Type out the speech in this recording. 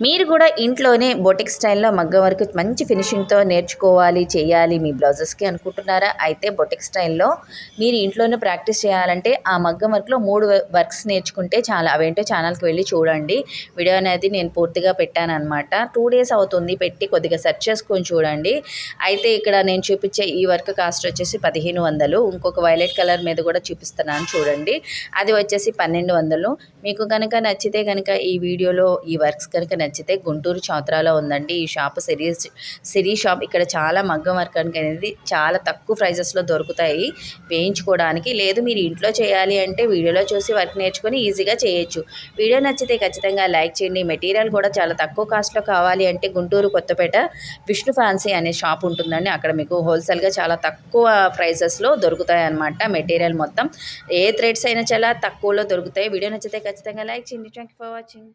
మీరు కూడా ఇంట్లోనే బొటిక్ స్టైల్లో మగ్గం వర్క్ మంచి ఫినిషింగ్తో నేర్చుకోవాలి చేయాలి మీ బ్లౌజెస్కి అనుకుంటున్నారా? అయితే బొటిక్ స్టైల్లో మీరు ఇంట్లోనే ప్రాక్టీస్ చేయాలంటే ఆ మగ్గం వర్క్లో మూడు వర్క్స్ నేర్చుకుంటే చాలా అవేంటో ఛానల్కి వెళ్ళి చూడండి. వీడియో అనేది నేను పూర్తిగా పెట్టాను అనమాట టూ డేస్ అవుతుంది పెట్టి కొద్దిగా సెర్చ్ చేసుకొని చూడండి. అయితే ఇక్కడ నేను చూపించే ఈ వర్క్ కాస్ట్ వచ్చేసి పదిహేను వందలు. ఇంకొక వైలెట్ కలర్ మీద కూడా చూపిస్తున్నాను చూడండి. అది వచ్చేసి పన్నెండు వందలు. మీకు కనుక నచ్చితే కనుక ఈ వీడియోలో ఈ వర్క్స్ కనుక నచ్చితే గుంటూరు చౌత్రాలో ఉందండి. ఈ షాప్ సిరీస్ సిరీ షాప్ ఇక్కడ చాలా మగ్గం వర్క్ అనేది చాలా తక్కువ ప్రైజెస్లో దొరుకుతాయి. వేయించుకోవడానికి లేదు మీరు ఇంట్లో చేయాలి అంటే వీడియోలో చూసి వర్క్ నేర్చుకొని ఈజీగా చేయొచ్చు. వీడియో నచ్చితే ఖచ్చితంగా లైక్ చేయండి. మెటీరియల్ కూడా చాలా తక్కువ కాస్ట్లో కావాలి అంటే గుంటూరు కొత్తపేట విష్ణు ఫ్యాన్సీ అనే షాప్ ఉంటుందండి. అక్కడ మీకు హోల్సేల్గా చాలా తక్కువ ప్రైసెస్లో దొరుకుతాయి అన్నమాట మెటీరియల్ మొత్తం. ఏ థ్రెడ్స్ అయినా చాలా తక్కువలో దొరుకుతాయి. వీడియో నచ్చితే ఖచ్చితంగా లైక్ చేయండి. Thank for watching.